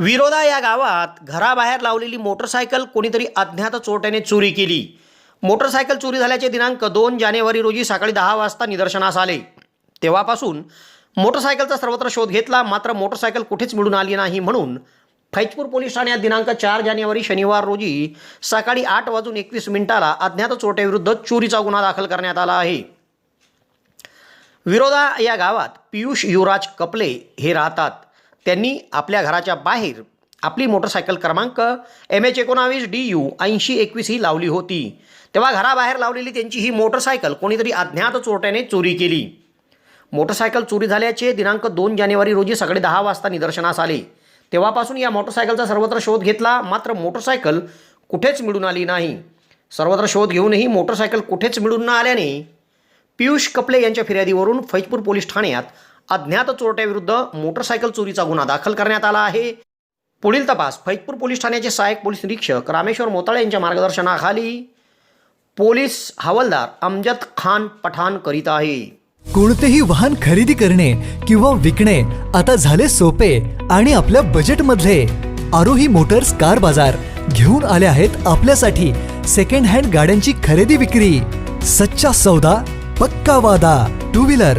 विरोधा या गावात घराबाहेर लावलेली मोटरसायकल कोणीतरी अज्ञात चोरट्याने चोरी केली. मोटरसायकल चोरी झाल्याचे दिनांक दोन जानेवारी रोजी सकाळी दहा वाजता निदर्शनास आले. तेव्हापासून मोटरसायकलचा सर्वत्र शोध घेतला मात्र मोटरसायकल कुठेच मिळून आली नाही म्हणून फैजपूर पोलीस ठाण्यात दिनांक चार जानेवारी शनिवार रोजी सकाळी आठ वाजून एकवीस मिनिटाला अज्ञात चोरट्याविरुद्ध चोरीचा गुन्हा दाखल करण्यात आला आहे. विरोधा या गावात पियुष युवराज कपले हे राहतात. त्यांनी आपल्या घराच्या बाहेर आपली मोटरसायकल क्रमांक एम एच एकोणावीस डी यू ऐंशी एकवीस ही लावली होती. तेव्हा घराबाहेर लावलेली त्यांची ही मोटरसायकल कोणीतरी अज्ञात चोरट्याने चोरी केली. मोटरसायकल चोरी झाल्याचे दिनांक दोन जानेवारी रोजी सकाळी दहा वाजता निदर्शनास आले. तेव्हापासून या मोटरसायकलचा सर्वत्र शोध घेतला मात्र मोटरसायकल कुठेच मिळून आली नाही. सर्वत्र शोध घेऊनही मोटरसायकल कुठेच मिळून न आल्याने पियुष कपले यांच्या फिर्यादीवरून फैजपूर पोलीस ठाण्यात अज्ञात चोरट्याविरुद्ध मोटरसायकल चोरीचा गुन्हा दाखल करण्यात आला आहे. पुढील तपास फैजपूर पोलीस ठाण्याचे सहाय्यक पोलीस निरीक्षक रामेश्वर मोताळे यांच्या मार्गदर्शनाखाली पोलीस हवालदार अमजद खान पठाण करीत आहे. कोणतेही वाहन खरेदी करणे किंवा विकणे आता झाले सोपे आणि आपल्या बजेटमधले आरोही मोटर्स कार बाजार घेऊन आले आहेत आपल्यासाठी सेकंड हँड गाड्यांची खरेदी विक्री. सच्चा सौदा पक्का वादा टू व्हीलर